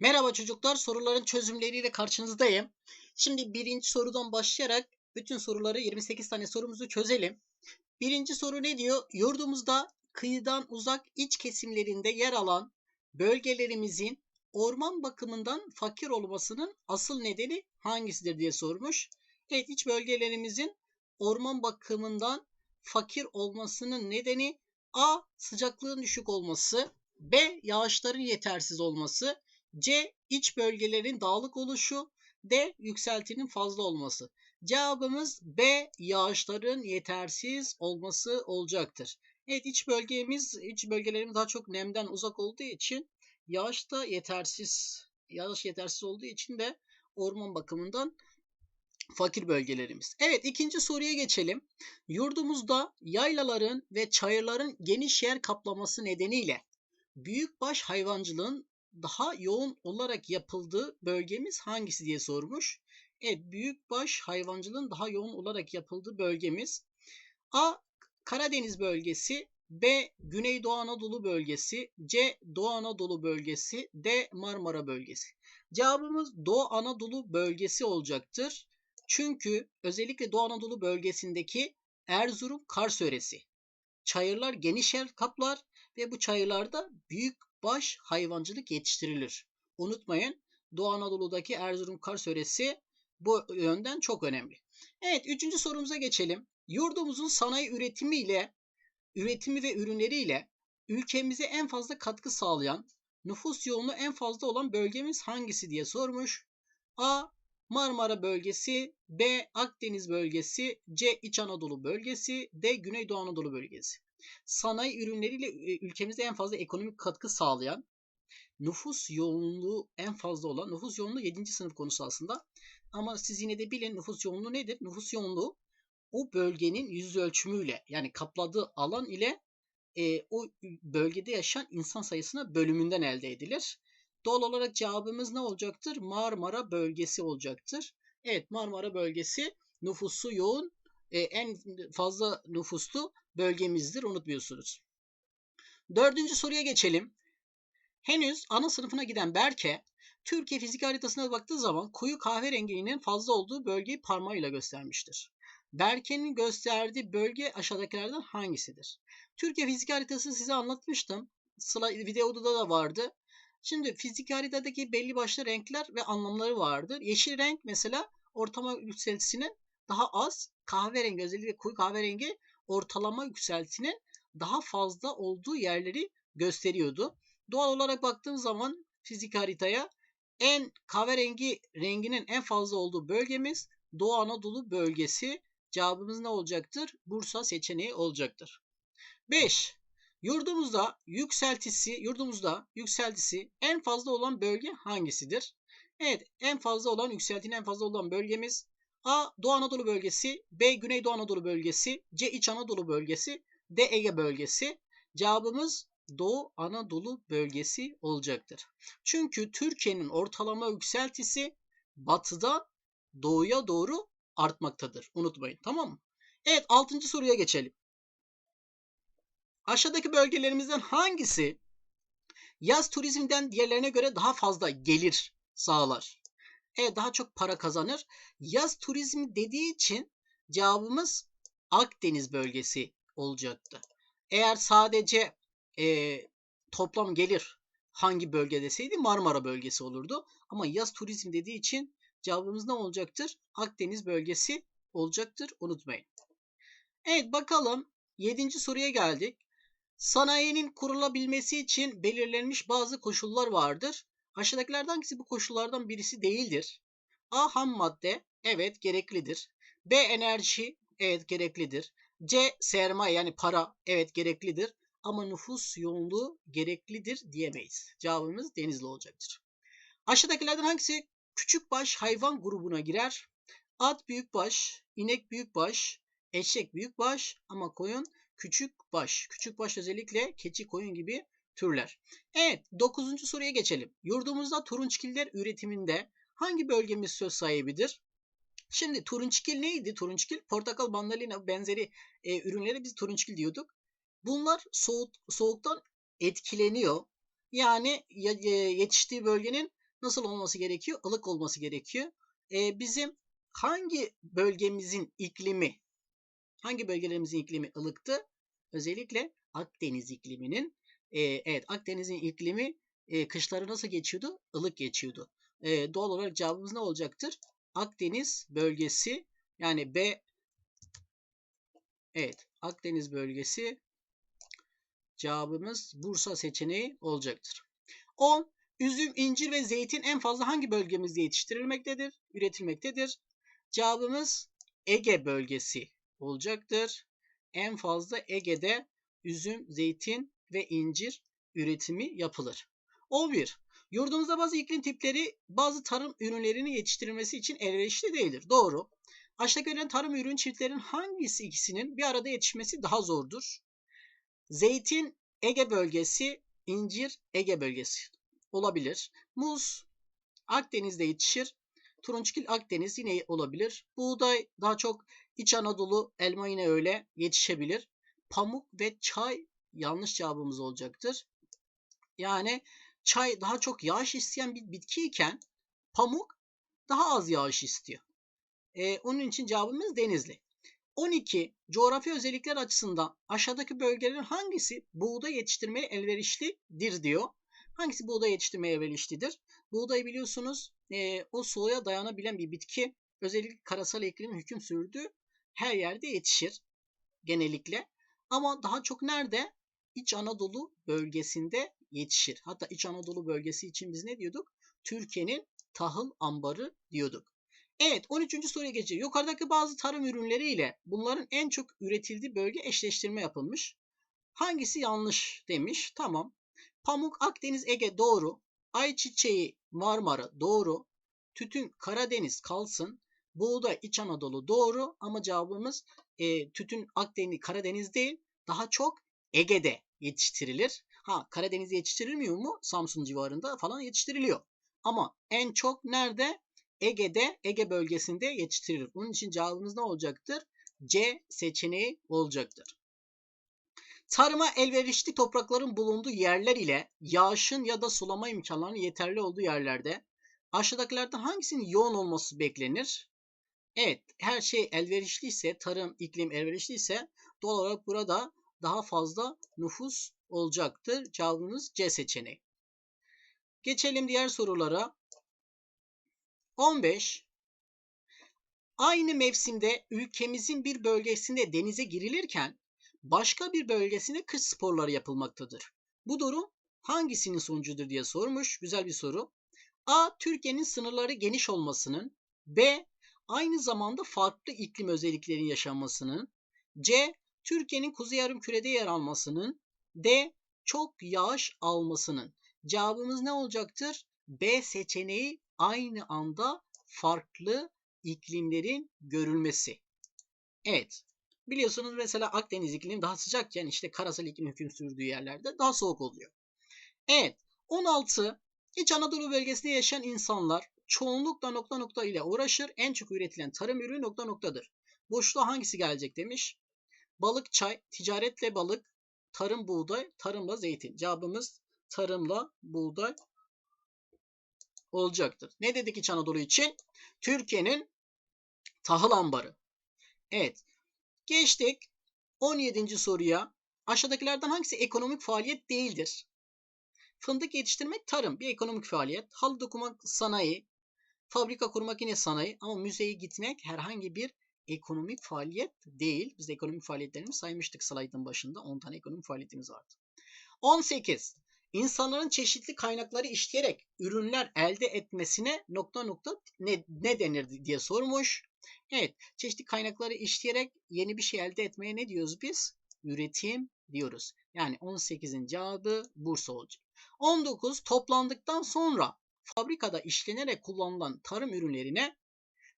Merhaba çocuklar, soruların çözümleriyle karşınızdayım. Şimdi birinci sorudan başlayarak bütün soruları 28 tane sorumuzu çözelim. Birinci soru ne diyor? Yurdumuzda kıyıdan uzak iç kesimlerinde yer alan bölgelerimizin orman bakımından fakir olmasının asıl nedeni hangisidir diye sormuş. Evet iç bölgelerimizin orman bakımından fakir olmasının nedeni A. Sıcaklığın düşük olması B. Yağışların yetersiz olması C. iç bölgelerin dağlık oluşu. D. Yükseltinin fazla olması. Cevabımız B. Yağışların yetersiz olması olacaktır. Evet iç bölgemiz, iç bölgelerimiz daha çok nemden uzak olduğu için yağış da yetersiz. Yağış yetersiz olduğu için de orman bakımından fakir bölgelerimiz. Evet ikinci soruya geçelim. Yurdumuzda yaylaların ve çayırların geniş yer kaplaması nedeniyle büyükbaş hayvancılığın daha yoğun olarak yapıldığı bölgemiz hangisi diye sormuş. Evet büyükbaş hayvancılığın daha yoğun olarak yapıldığı bölgemiz A. Karadeniz bölgesi B. Güneydoğu Anadolu bölgesi C. Doğu Anadolu bölgesi D. Marmara bölgesi. Cevabımız Doğu Anadolu bölgesi olacaktır. Çünkü özellikle Doğu Anadolu bölgesindeki Erzurum Kars yöresi. Çayırlar geniş yer kaplar ve bu çayırlarda büyük baş hayvancılık yetiştirilir. Unutmayın Doğu Anadolu'daki Erzurum Kars yöresi bu yönden çok önemli. Evet üçüncü sorumuza geçelim. Yurdumuzun sanayi üretimiyle, üretimi ve ürünleriyle ülkemize en fazla katkı sağlayan, nüfus yoğunluğu en fazla olan bölgemiz hangisi diye sormuş. A. Marmara bölgesi, B. Akdeniz bölgesi, C. İç Anadolu bölgesi, D. Güneydoğu Anadolu bölgesi. Sanayi ürünleriyle ülkemize en fazla ekonomik katkı sağlayan, nüfus yoğunluğu en fazla olan, nüfus yoğunluğu 7. sınıf konusu aslında. Ama siz yine de bilin nüfus yoğunluğu nedir? Nüfus yoğunluğu o bölgenin yüz ölçümüyle yani kapladığı alan ile e, o bölgede yaşayan insan sayısına bölümünden elde edilir. Doğal olarak cevabımız ne olacaktır? Marmara bölgesi olacaktır. Evet Marmara bölgesi nüfusu yoğun e, en fazla nüfuslu bölgemizdir unutmuyorsunuz. Dördüncü soruya geçelim. Henüz ana sınıfına giden Berke Türkiye fizik haritasına baktığı zaman koyu kahverenginin fazla olduğu bölgeyi parmağıyla göstermiştir. Berke'nin gösterdiği bölge aşağıdakilerden hangisidir? Türkiye fizik haritası size anlatmıştım. Sıla videoda da vardı. Şimdi fizik haritadaki belli başlı renkler ve anlamları vardır. Yeşil renk mesela ortama yükseltisinin daha az, kahverengi özellikle koyu kahverengi ortalama yükseltinin daha fazla olduğu yerleri gösteriyordu. Doğal olarak baktığın zaman fizik haritaya en kahverengi renginin en fazla olduğu bölgemiz Doğu Anadolu bölgesi. Cevabımız ne olacaktır? Bursa seçeneği olacaktır. 5. Yurdumuzda yükseltisi, yurdumuzda yükseltisi en fazla olan bölge hangisidir? Evet, en fazla olan yükseltinin en fazla olan bölgemiz A. Doğu Anadolu bölgesi, B. Güneydoğu Anadolu bölgesi, C. İç Anadolu bölgesi, D. Ege bölgesi. Cevabımız Doğu Anadolu bölgesi olacaktır. Çünkü Türkiye'nin ortalama yükseltisi batıda doğuya doğru artmaktadır. Unutmayın tamam mı? Evet 6. soruya geçelim. Aşağıdaki bölgelerimizden hangisi yaz turizmden diğerlerine göre daha fazla gelir sağlar? Evet daha çok para kazanır. Yaz turizmi dediği için cevabımız Akdeniz bölgesi olacaktı. Eğer sadece e, toplam gelir hangi bölge deseydi Marmara bölgesi olurdu. Ama yaz turizm dediği için cevabımız ne olacaktır? Akdeniz bölgesi olacaktır. Unutmayın. Evet bakalım 7. soruya geldik. Sanayinin kurulabilmesi için belirlenmiş bazı koşullar vardır. Aşağıdakilerden hangisi bu koşullardan birisi değildir? A. Ham madde. Evet gereklidir. B. Enerji. Evet gereklidir. C. Sermaye yani para. Evet gereklidir. Ama nüfus yoğunluğu gereklidir diyemeyiz. Cevabımız denizli olacaktır. Aşağıdakilerden hangisi küçük baş hayvan grubuna girer? At büyükbaş, inek büyükbaş, eşek büyükbaş ama koyun küçük baş. Küçük baş özellikle keçi, koyun gibi türler. Evet 9. soruya geçelim. Yurdumuzda turunçgiller üretiminde hangi bölgemiz söz sahibidir? Şimdi turunçgil neydi? Turunçgil portakal, mandalina benzeri e, ürünleri biz turunçgil diyorduk. Bunlar soğuk, soğuktan etkileniyor. Yani yetiştiği bölgenin nasıl olması gerekiyor? Ilık olması gerekiyor. Ee, bizim hangi bölgemizin iklimi, hangi bölgelerimizin iklimi ılıktı? Özellikle Akdeniz ikliminin, e, evet Akdeniz'in iklimi e, kışları nasıl geçiyordu? Ilık geçiyordu. E, doğal olarak cevabımız ne olacaktır? Akdeniz bölgesi yani B Evet Akdeniz bölgesi cevabımız Bursa seçeneği olacaktır. 10. Üzüm, incir ve zeytin en fazla hangi bölgemizde yetiştirilmektedir? Üretilmektedir. Cevabımız Ege bölgesi olacaktır. En fazla Ege'de üzüm, zeytin ve incir üretimi yapılır. 11. Yurdumuzda bazı iklim tipleri bazı tarım ürünlerini yetiştirilmesi için elverişli değildir. Doğru. Aşağıdaki verilen tarım ürün çiftlerin hangisi ikisinin bir arada yetişmesi daha zordur? Zeytin Ege bölgesi, incir Ege bölgesi olabilir. Muz Akdeniz'de yetişir. Turunçgil Akdeniz yine olabilir. Buğday daha çok İç Anadolu, elma yine öyle yetişebilir. Pamuk ve çay yanlış cevabımız olacaktır. Yani çay daha çok yağış isteyen bir bitki iken pamuk daha az yağış istiyor. Ee, onun için cevabımız Denizli. 12. Coğrafi özellikler açısından aşağıdaki bölgelerin hangisi buğday yetiştirmeye elverişlidir diyor. Hangisi buğday yetiştirmeye elverişlidir? Buğday biliyorsunuz e, o soğuğa dayanabilen bir bitki. Özellikle karasal iklimin hüküm sürdüğü her yerde yetişir genellikle. Ama daha çok nerede? İç Anadolu bölgesinde yetişir. Hatta İç Anadolu bölgesi için biz ne diyorduk? Türkiye'nin tahıl ambarı diyorduk. Evet 13. soruya geçeceğiz. Yukarıdaki bazı tarım ürünleri ile bunların en çok üretildiği bölge eşleştirme yapılmış. Hangisi yanlış demiş. Tamam. Pamuk Akdeniz Ege doğru. Ayçiçeği Marmara doğru. Tütün Karadeniz kalsın. Buğday İç Anadolu doğru ama cevabımız e, tütün Akdeniz Karadeniz değil. Daha çok Ege'de yetiştirilir. Ha Karadeniz'de yetiştirilmiyor mu? Samsun civarında falan yetiştiriliyor. Ama en çok nerede? Ege'de, Ege bölgesinde yetiştirilir. Bunun için cevabımız ne olacaktır? C seçeneği olacaktır. Tarıma elverişli toprakların bulunduğu yerler ile yağışın ya da sulama imkanlarının yeterli olduğu yerlerde aşağıdakilerden hangisinin yoğun olması beklenir? Evet, her şey elverişliyse, tarım, iklim elverişliyse doğal olarak burada daha fazla nüfus olacaktır. Cevabımız C seçeneği. Geçelim diğer sorulara. 15. Aynı mevsimde ülkemizin bir bölgesinde denize girilirken başka bir bölgesinde kış sporları yapılmaktadır. Bu durum hangisinin sonucudur diye sormuş. Güzel bir soru. A. Türkiye'nin sınırları geniş olmasının. B. Aynı zamanda farklı iklim özelliklerinin yaşanmasının. C. Türkiye'nin kuzey yarım kürede yer almasının. D. Çok yağış almasının. Cevabımız ne olacaktır? B seçeneği aynı anda farklı iklimlerin görülmesi. Evet. Biliyorsunuz mesela Akdeniz iklimi daha sıcakken işte karasal iklim hüküm sürdüğü yerlerde daha soğuk oluyor. Evet. 16. İç Anadolu bölgesinde yaşayan insanlar çoğunlukla nokta nokta ile uğraşır. En çok üretilen tarım ürünü nokta noktadır. Boşluğa hangisi gelecek demiş. Balık, çay, ticaretle balık, tarım buğday, tarımla zeytin. Cevabımız tarımla buğday olacaktır. Ne dedik İç Anadolu için? Türkiye'nin tahıl ambarı. Evet. Geçtik 17. soruya. Aşağıdakilerden hangisi ekonomik faaliyet değildir? Fındık yetiştirmek tarım, bir ekonomik faaliyet. Halı dokumak sanayi, fabrika kurmak yine sanayi ama müzeye gitmek herhangi bir ekonomik faaliyet değil. Biz de ekonomik faaliyetlerimizi saymıştık slaytın başında. 10 tane ekonomik faaliyetimiz vardı. 18. İnsanların çeşitli kaynakları işleyerek ürünler elde etmesine nokta nokta ne, ne denir diye sormuş. Evet, çeşitli kaynakları işleyerek yeni bir şey elde etmeye ne diyoruz biz? Üretim diyoruz. Yani 18'in cevabı Bursa olacak. 19 toplandıktan sonra fabrikada işlenerek kullanılan tarım ürünlerine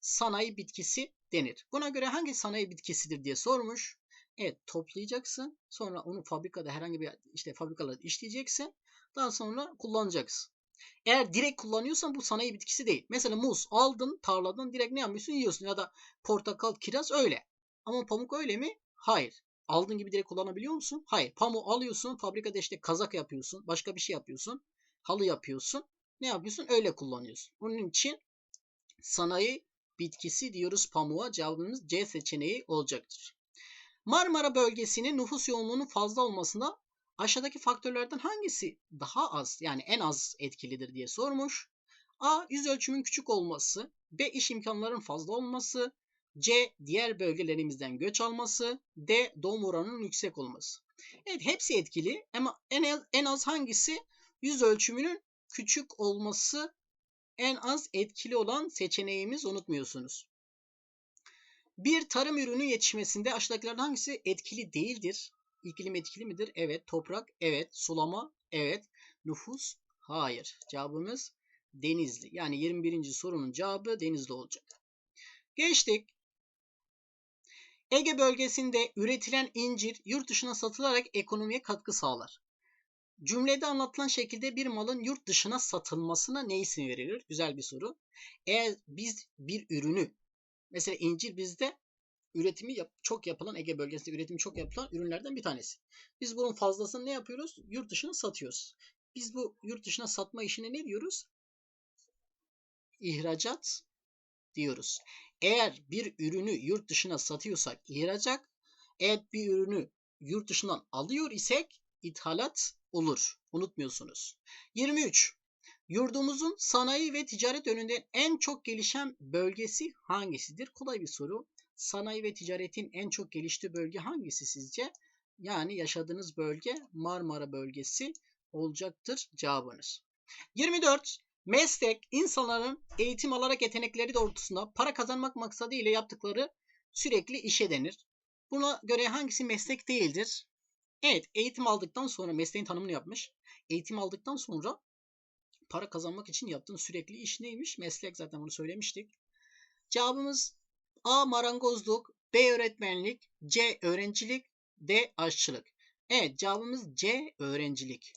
sanayi bitkisi denir. Buna göre hangi sanayi bitkisidir diye sormuş. Evet toplayacaksın. Sonra onu fabrikada herhangi bir işte fabrikalarda işleyeceksin. Daha sonra kullanacaksın. Eğer direkt kullanıyorsan bu sanayi bitkisi değil. Mesela muz aldın tarladan direkt ne yapıyorsun yiyorsun ya da portakal, kiraz öyle. Ama pamuk öyle mi? Hayır. Aldığın gibi direkt kullanabiliyor musun? Hayır. Pamuğu alıyorsun fabrikada işte kazak yapıyorsun. Başka bir şey yapıyorsun. Halı yapıyorsun. ne yapıyorsun? Öyle kullanıyorsun. Onun için sanayi bitkisi diyoruz pamuğa. Cevabımız C seçeneği olacaktır. Marmara bölgesinin nüfus yoğunluğunun fazla olmasına aşağıdaki faktörlerden hangisi daha az yani en az etkilidir diye sormuş. A. Yüz ölçümün küçük olması. B. iş imkanlarının fazla olması. C. Diğer bölgelerimizden göç alması. D. Doğum oranının yüksek olması. Evet hepsi etkili ama en az, en az hangisi yüz ölçümünün küçük olması en az etkili olan seçeneğimiz unutmuyorsunuz. Bir tarım ürünü yetişmesinde aşağıdakilerden hangisi etkili değildir? İklim etkili midir? Evet. Toprak? Evet. Sulama? Evet. Nüfus? Hayır. Cevabımız Denizli. Yani 21. sorunun cevabı Denizli olacak. Geçtik. Ege bölgesinde üretilen incir yurt dışına satılarak ekonomiye katkı sağlar. Cümlede anlatılan şekilde bir malın yurt dışına satılmasına ne isim verilir? Güzel bir soru. Eğer biz bir ürünü mesela incir bizde üretimi yap, çok yapılan Ege bölgesinde üretimi çok yapılan ürünlerden bir tanesi. Biz bunun fazlasını ne yapıyoruz? Yurt dışına satıyoruz. Biz bu yurt dışına satma işine ne diyoruz? İhracat diyoruz. Eğer bir ürünü yurt dışına satıyorsak ihracat, eğer bir ürünü yurt dışından alıyor isek ithalat olur. Unutmuyorsunuz. 23. Yurdumuzun sanayi ve ticaret yönünden en çok gelişen bölgesi hangisidir? Kolay bir soru. Sanayi ve ticaretin en çok geliştiği bölge hangisi sizce? Yani yaşadığınız bölge Marmara bölgesi olacaktır cevabınız. 24. Meslek insanların eğitim alarak yetenekleri doğrultusunda para kazanmak maksadı ile yaptıkları sürekli işe denir. Buna göre hangisi meslek değildir? Evet, eğitim aldıktan sonra mesleğin tanımını yapmış. Eğitim aldıktan sonra para kazanmak için yaptığın sürekli iş neymiş? Meslek zaten bunu söylemiştik. Cevabımız A. Marangozluk, B. Öğretmenlik, C. Öğrencilik, D. Aşçılık. Evet cevabımız C. Öğrencilik.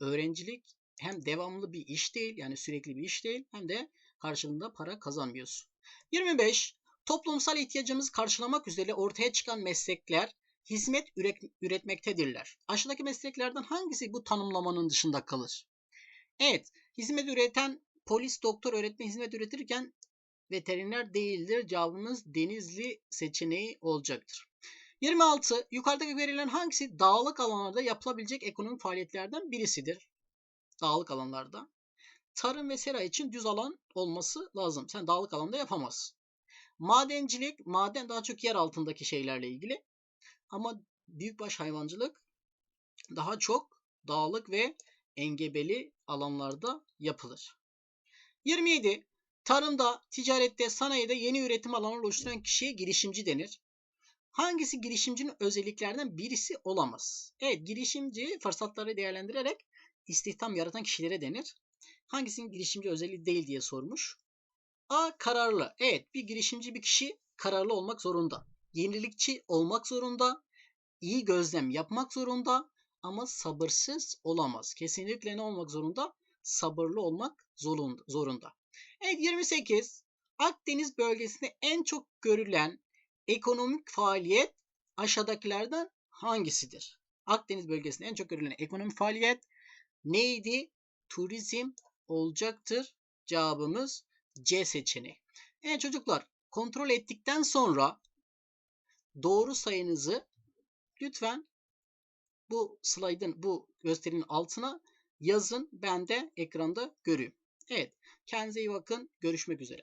Öğrencilik hem devamlı bir iş değil yani sürekli bir iş değil hem de karşılığında para kazanmıyorsun. 25. Toplumsal ihtiyacımızı karşılamak üzere ortaya çıkan meslekler hizmet üret, üretmektedirler. Aşağıdaki mesleklerden hangisi bu tanımlamanın dışında kalır? Evet, hizmet üreten polis, doktor, öğretmen hizmet üretirken veteriner değildir. Cevabımız Denizli seçeneği olacaktır. 26. Yukarıdaki verilen hangisi dağlık alanlarda yapılabilecek ekonomik faaliyetlerden birisidir? Dağlık alanlarda. Tarım ve sera için düz alan olması lazım. Sen dağlık alanda yapamazsın. Madencilik, maden daha çok yer altındaki şeylerle ilgili. Ama büyükbaş hayvancılık daha çok dağlık ve engebeli alanlarda yapılır. 27. Tarımda, ticarette, sanayide yeni üretim alanları oluşturan kişiye girişimci denir. Hangisi girişimcinin özelliklerinden birisi olamaz? Evet, girişimci fırsatları değerlendirerek istihdam yaratan kişilere denir. Hangisinin girişimci özelliği değil diye sormuş. A. Kararlı. Evet, bir girişimci bir kişi kararlı olmak zorunda. Yenilikçi olmak zorunda. iyi gözlem yapmak zorunda ama sabırsız olamaz. Kesinlikle ne olmak zorunda? Sabırlı olmak zorunda. Evet 28. Akdeniz bölgesinde en çok görülen ekonomik faaliyet aşağıdakilerden hangisidir? Akdeniz bölgesinde en çok görülen ekonomik faaliyet neydi? Turizm olacaktır. Cevabımız C seçeneği. Evet çocuklar kontrol ettikten sonra doğru sayınızı lütfen bu slaytın bu gösterinin altına yazın ben de ekranda göreyim. Evet kendinize iyi bakın görüşmek üzere.